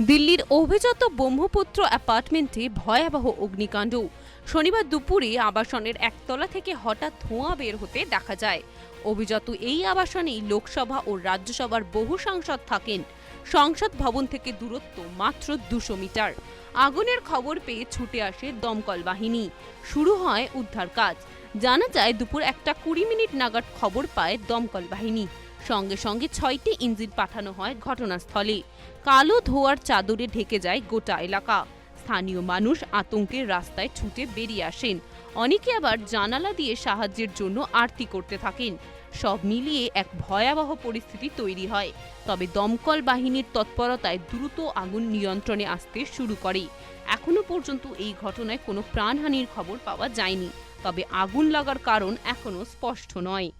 দিল্লির অভিজাত ব্রহ্মপুত্র অ্যাপার্টমেন্টে ভয়াবহ অগ্নিকাণ্ড। শনিবার দুপুরে আবাসনের একতলা থেকে হঠাৎ ধোঁয়া বের হতে দেখা যায়। অভিজাত এই আবাসনেই লোকসভা ও রাজ্যসভার বহু সাংসদ থাকেন। সংসদ ভবন থেকে দূরত্ব মাত্র দুশো মিটার। আগুনের খবর পেয়ে ছুটে আসে দমকল বাহিনী। শুরু হয় উদ্ধার কাজ। জানা যায়, দুপুর একটা কুড়ি মিনিট নাগাদ খবর পায় দমকল বাহিনী। সঙ্গে সঙ্গে ছয়টি ইঞ্জিন পাঠানো হয় ঘটনাস্থলে কালো ধোয়ার চাদরে ঢেকে যায় গোটা এলাকা। স্থানীয় মানুষ আতঙ্কের রাস্তায় ছুটে বেরিয়ে আসেন। অনেকে আবার জানালা দিয়ে সাহায্যের জন্য আরতি করতে থাকেন। সব মিলিয়ে এক ভয়াবহ পরিস্থিতি তৈরি হয়। তবে দমকল বাহিনীর তৎপরতায় দ্রুত আগুন নিয়ন্ত্রণে আসতে শুরু করে। এখনও পর্যন্ত এই ঘটনায় কোনো প্রাণহানির খবর পাওয়া যায়নি। তবে আগুন লাগার কারণ এখনও স্পষ্ট নয়।